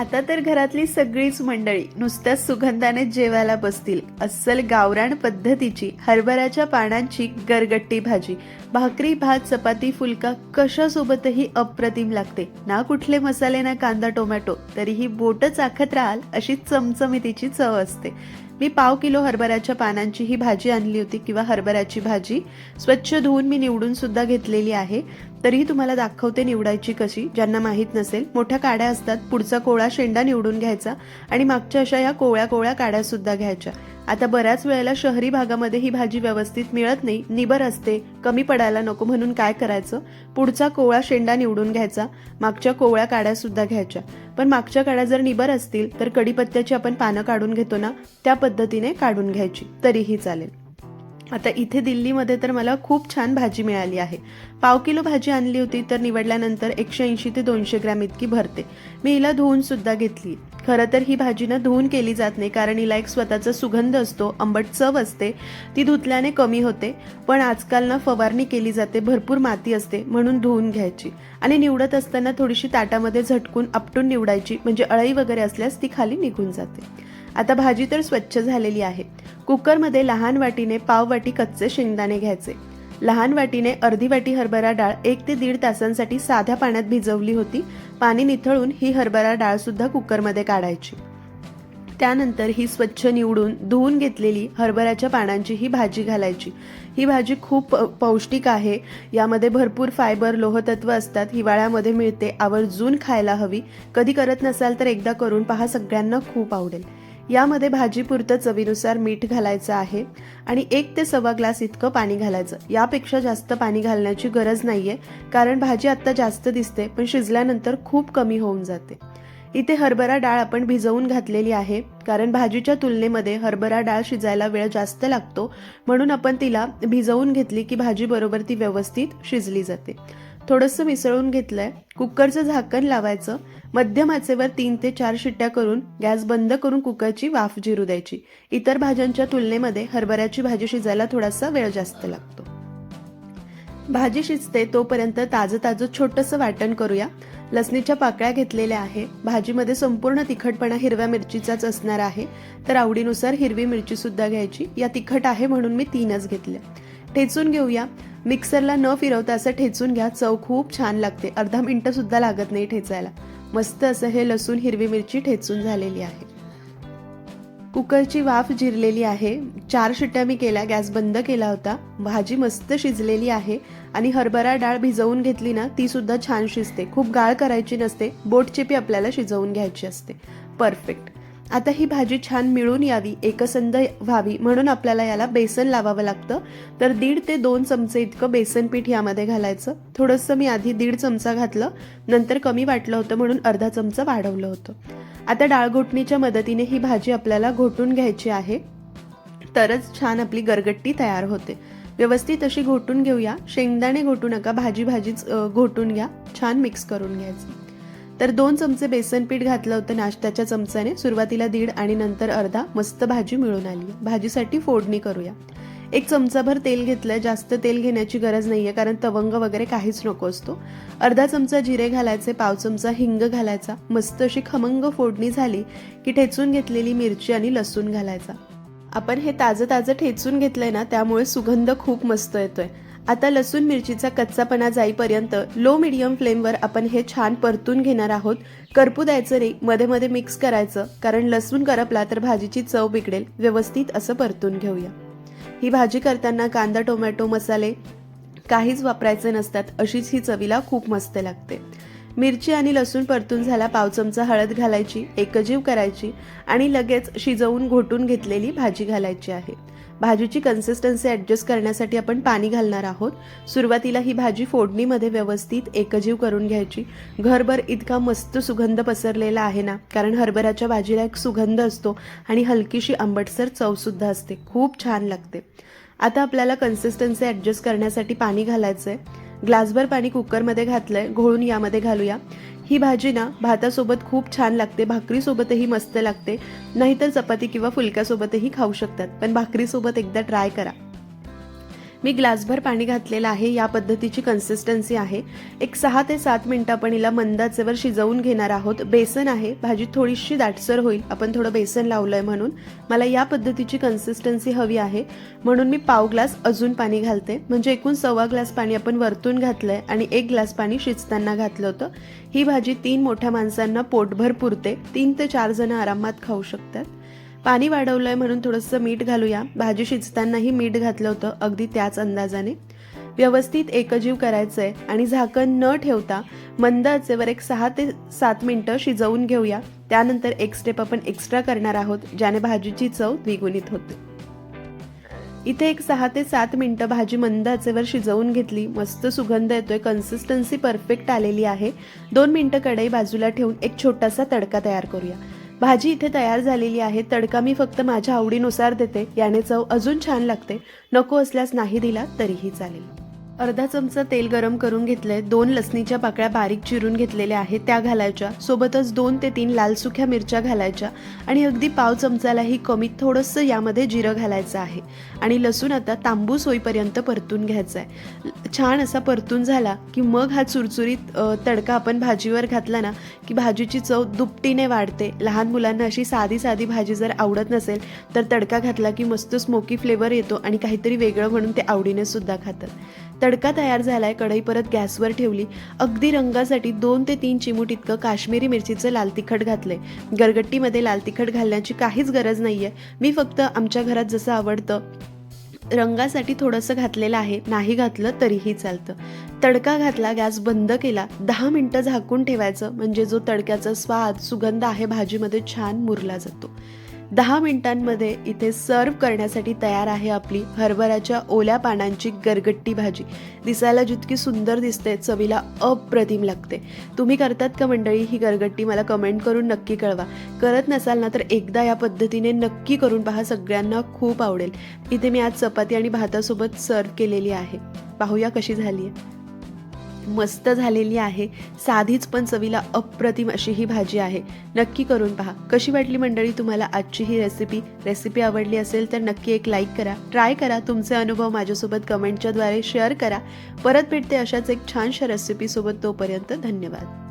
आता तर घरातली सगळीच मंडळी नुसत्याच सुगंधाने जेवायला बसतील. अस्सल गावरान पद्धतीची हरभऱ्याच्या पानांची गरगट्टी भाजी भाकरी भात चपाती फुलका कशासोबतही अप्रतिम लागते. ना कुठले मसाले ना कांदा टोमॅटो तरीही बोट चाखत राहाल अशी चमचमितीची चव असते. मी पाव किलो हरभऱ्याच्या पानांची ही भाजी आणली होती किंवा हरभऱ्याची भाजी स्वच्छ धुवून मी निवडून सुद्धा घेतलेली आहे. तरीही तुम्हाला दाखवते निवडायची कशी ज्यांना माहीत नसेल. मोठ्या काड्या असतात पुढचा कोवळा शेंडा निवडून घ्यायचा आणि मागच्या अशा या कोवळ्या कोवळ्या काड्या सुद्धा घ्यायच्या. आता बऱ्याच वेळेला शहरी भागामध्ये ही भाजी व्यवस्थित मिळत नाही निबर असते कमी पडायला नको म्हणून काय करायचं? पुढचा कोवळा शेंडा निवडून घ्यायचा मागच्या कोवळ्या काड्या सुद्धा घ्यायच्या. पण मागच्या काड्या जर निबर असतील तर कडीपत्त्याची आपण पानं काढून घेतो ना त्या पद्धतीने काढून घ्यायची तरीही चालेल. आता इथे दिल्लीमध्ये तर मला खूप छान भाजी मिळाली आहे. पाव किलो भाजी आणली होती तर निवडल्यानंतर एकशे ऐंशी ते दोनशे ग्रॅम इतकी भरते. मी हिला धुवून सुद्धा घेतली. खरं तर ही भाजी ना धुवून केली जात नाही कारण हिला एक स्वतःचा सुगंध असतो आंबट चव असते. ती धुतल्याने कमी होते पण आजकाल ना फवारणी केली जाते भरपूर माती असते म्हणून धुवून घ्यायची. आणि निवडत असताना थोडीशी ताटामध्ये झटकून आपटून निवडायची म्हणजे अळई वगैरे असल्यास ती खाली निघून जाते. आता भाजी तर स्वच्छ झालेली आहे. कुकरमध्ये लहान वाटीने पाव वाटी कच्चे शेंगदाणे घ्यायचे. लहान वाटीने अर्धी वाटी हरभरा डाळ एक ते दीड तासांसाठी साध्या पाण्यात भिजवली होती. पाणी निथळून ही हरभरा डाळ सुद्धा कुकरमध्ये काढायची. त्यानंतर ही स्वच्छ निवडून धुवून घेतलेली हरभऱ्याच्या पानांची ही भाजी घालायची. ही भाजी खूप पौष्टिक आहे. यामध्ये भरपूर फायबर लोहतत्व असतात. हिवाळ्यामध्ये मिळते. आवर्जून खायला हवी. कधी करत नसाल तर एकदा करून पहा. सगळ्यांना खूप आवडेल. यामध्ये भाजीपुरतं चवीनुसार मीठ घालायचं आहे आणि एक ते सव्वा ग्लास इतकं पाणी घालायचं. यापेक्षा जास्त पाणी घालण्याची गरज नाहीये कारण भाजी आत्ता जास्त दिसते पण शिजल्यानंतर खूप कमी होऊन जाते. इथे हरभरा डाळ आपण भिजवून घातलेली आहे कारण भाजीच्या तुलनेमध्ये हरभरा डाळ शिजायला वेळ जास्त लागतो म्हणून आपण तिला भिजवून घेतली की भाजी बरोबर ती व्यवस्थित शिजली जाते. थोडंसं मिसळून घेतलंय कुकरचं झाकण लावायचं मध्यम आचेवर तीन ते चार शिट्ट्या करून गॅस बंद करून कुकरची वाफ जिरू द्यायची. इतर भाज्यांच्या तुलनेमध्ये हरभऱ्याची भाजी शिजायला थोडासा वेळ जास्त लागतो. भाजी शिजते तोपर्यंत ताजं ताजं छोटंसं वाटण करूया. लसणीच्या पाकळ्या घेतलेल्या आहे. भाजीमध्ये संपूर्ण तिखटपणा हिरव्या मिरचीचाच असणार आहे. तर आवडीनुसार हिरवी मिरची सुद्धा घ्यायची. या तिखट आहे म्हणून मी तीनच घेतल्या ठेचून घेऊया. मिक्सरला न फिरवता असं ठेचून घ्या. चव खूप छान लागते. अर्धा मिनटं सुद्धा लागत नाही ठेचायला. मस्त असं हे लसूण हिरवी मिरची ठेचून झालेली आहे. कुकरची वाफ जिरलेली आहे. चार शिट्ट्या मी केल्या गॅस बंद केला होता. भाजी मस्त शिजलेली आहे आणि हरभरा डाळ भिजवून घेतली ना ती सुद्धा छान शिजते. खूप गाळ करायची नसते बोटचेपी आपल्याला शिजवून घ्यायची असते. परफेक्ट आता ही भाजी छान मिळून यावी एकसंध व्हावी म्हणून आपल्याला याला बेसन लावावं लागतं. तर दीड ते दोन चमचे इतकं बेसन पीठ यामध्ये घालायचं. थोडंसं मी आधी दीड चमचा घातलं नंतर कमी वाटलं होतं म्हणून अर्धा चमचा वाढवलं होतं. आता डाळ घोटणीच्या मदतीने ही भाजी आपल्याला घोटून घ्यायची आहे. तरच छान आपली गरगट्टी तयार होते. व्यवस्थित अशी घोटून घेऊया. शेंगदाणे घोटू नका. भाजी भाजीच घोटून घ्या. छान मिक्स करून घ्यायचं. तर दोन चमचे बेसन पीठ घातलं होतं नाश्त्याच्या चमच्याने. सुरुवातीला दीड आणि नंतर अर्धा. मस्त भाजी मिळून आली. भाजीसाठी फोडणी करूया. एक चमचाभर तेल घेतलंय जास्त तेल घेण्याची गरज नाहीये कारण तवंग वगैरे काहीच नको असतो. अर्धा चमचा जिरे घालायचे पाव चमचा हिंग घालायचा. मस्त अशी खमंग फोडणी झाली की ठेचून घेतलेली मिरची आणि लसूण घालायचा. आपण हे ताजं ताजं ठेचून घेतलंय ना त्यामुळे सुगंध खूप मस्त येतोय. आता लसूण मिरचीचा कच्चापणा जाईपर्यंत लो मिडियम फ्लेमवर आपण हे छान परतून घेणार आहोत. करपू द्यायचं नाही मध्ये मध्ये मिक्स करायचं कारण लसूण करपला तर भाजीची चव बिघडेल. व्यवस्थित असं परतून घेऊया. ही भाजी करताना कांदा टोमॅटो मसाले काहीच वापरायचे नसतात अशीच ही चवीला खूप मस्त लागते. मिरची आणि लसूण परतून झाला पाव चमचा हळद घालायची एकजीव करायची आणि लगेच शिजवून घोटून घेतलेली भाजी घालायची आहे. भाजीची कन्सिस्टन्सी ॲडजस्ट करण्यासाठी आपण पाणी घालणार आहोत. सुरुवातीला ही भाजी फोडणीमध्ये व्यवस्थित एकजीव करून घ्यायची. घरभर इतका मस्त सुगंध पसरलेला आहे ना कारण हरभऱ्याच्या भाजीला एक सुगंध असतो आणि हलकीशी आंबटसर चवसुद्धा असते. खूप छान लागते. आता आपल्याला कन्सिस्टन्सी ॲडजस्ट करण्यासाठी पाणी घालायचं आहे ग्लासभर पाणी कुकरमध्ये घातलंय घोळून यामध्ये घालूया. ही भाजी ना भातासोबत खूप छान लागते भाकरीसोबतही मस्त लागते. नाहीतर चपाती किंवा फुलक्यासोबतही खाऊ शकतात पण भाकरीसोबत एकदा ट्राय करा. मी ग्लासभर पाणी घातलेलं आहे या पद्धतीची कन्सिस्टन्सी आहे. एक सहा ते सात मिनटं आपण हिला मंदाचेवर शिजवून घेणार आहोत. बेसन आहे भाजी थोडीशी दाटसर होईल. आपण थोडं बेसन लावलं आहे म्हणून. मला या पद्धतीची कन्सिस्टन्सी हवी आहे. म्हणून मी पाव ग्लास अजून पाणी घालते. म्हणजे एकूण सव्वा ग्लास पाणी आपण वरतून घातलं आहे आणि एक ग्लास पाणी शिजताना घातलं होतं. ही भाजी तीन मोठ्या माणसांना पोटभर पुरते. तीन ते चार जण आरामात खाऊ शकतात. पाणी वाढवलंय म्हणून थोडंसं मीठ घालूया. भाजी शिजतानाही मीठ घातलं होतं अगदी त्याच अंदाजाने. व्यवस्थित एकजीव करायचं आहे आणि झाकण न ठेवता मंद आचेवर एक सहा ते सात मिनटं शिजवून घेऊया. त्यानंतर एक स्टेप आपण एक्स्ट्रा करणार आहोत ज्याने भाजीची चव द्विगुणित होते. इथे एक सहा ते सात मिनटं भाजी मंद आचेवर शिजवून घेतली. मस्त सुगंध येतोय कन्सिस्टन्सी परफेक्ट आलेली आहे. दोन मिनटं कढई बाजूला ठेवून एक छोटासा तडका तयार करूया. भाजी इथे तयार झालेली आहे. तडका मी फक्त माझ्या आवडीनुसार देते. याने चव अजून छान लागते. नको असल्यास नाही दिला तरीही चालेल. अर्धा चमचा तेल गरम करून घेतलंय. दोन लसणीच्या पाकळ्या बारीक चिरून घेतलेल्या आहेत त्या घालायच्या. सोबतच दोन ते तीन लाल सुक्या मिरच्या घालायच्या आणि अगदी पाव चमचालाही कमी थोडंसं यामध्ये जिरं घालायचं आहे. आणि लसूण आता तांबूस होईपर्यंत परतून घ्यायचा आहे छान असा परतून झाला की मग हा चुरचुरीत तडका आपण भाजीवर घातला ना की भाजीची चव दुपटीने वाढते. लहान मुलांना अशी साधी साधी भाजी जर आवडत नसेल तर तडका घातला की मस्त स्मोकी फ्लेवर येतो आणि काहीतरी वेगळं म्हणून ते आवडीने सुद्धा खातात. तडका तयार झालाय कढई परत गॅसवर ठेवली. अगदी रंगासाठी दोन ते तीन चिमूट इतकं काश्मीरी मिरचीचं लाल तिखट घातलंय. गरगट्टीमध्ये लाल तिखट घालण्याची काहीच गरज नाहीये. मी फक्त आमच्या घरात जसं आवडतं रंगासाठी थोडंसं घातलेलं आहे. नाही घातलं तरीही चालतं. तडका घातला गॅस बंद केला. दहा मिनटं झाकून ठेवायचं. म्हणजे जो तडक्याचा स्वाद सुगंध आहे भाजीमध्ये छान मुरला जातो. दहा मिनिटांमध्ये इथे सर्व करण्यासाठी तयार आहे आपली हरभऱ्याच्या ओल्या पानांची गरगट्टी भाजी. दिसायला जितकी सुंदर दिसते चवीला अप्रतिम लागते. तुम्ही करतात का मंडळी ही गरगट्टी? मला कमेंट करून नक्की कळवा. करत नसाल ना तर एकदा या पद्धतीने नक्की करून पहा सगळ्यांना खूप आवडेल. इथे मी आज चपाती आणि भातासोबत सर्व केलेली आहे. पाहूया कशी झाली आहे मस्त झालेली आहे. साधीच पण चवीला अप्रतिम अशी ही भाजी आहे. नक्की करून पहा. कशी वाटली मंडळी तुम्हाला आजची ही रेसिपी रेसिपी आवडली असेल तर नक्की एक लाईक करा. ट्राय करा. तुमचे अनुभव माझ्यासोबत कमेंटच्याद्वारे शेअर करा. परत भेटते अशाच एक छानशा रेसिपीसोबत तोपर्यंत धन्यवाद.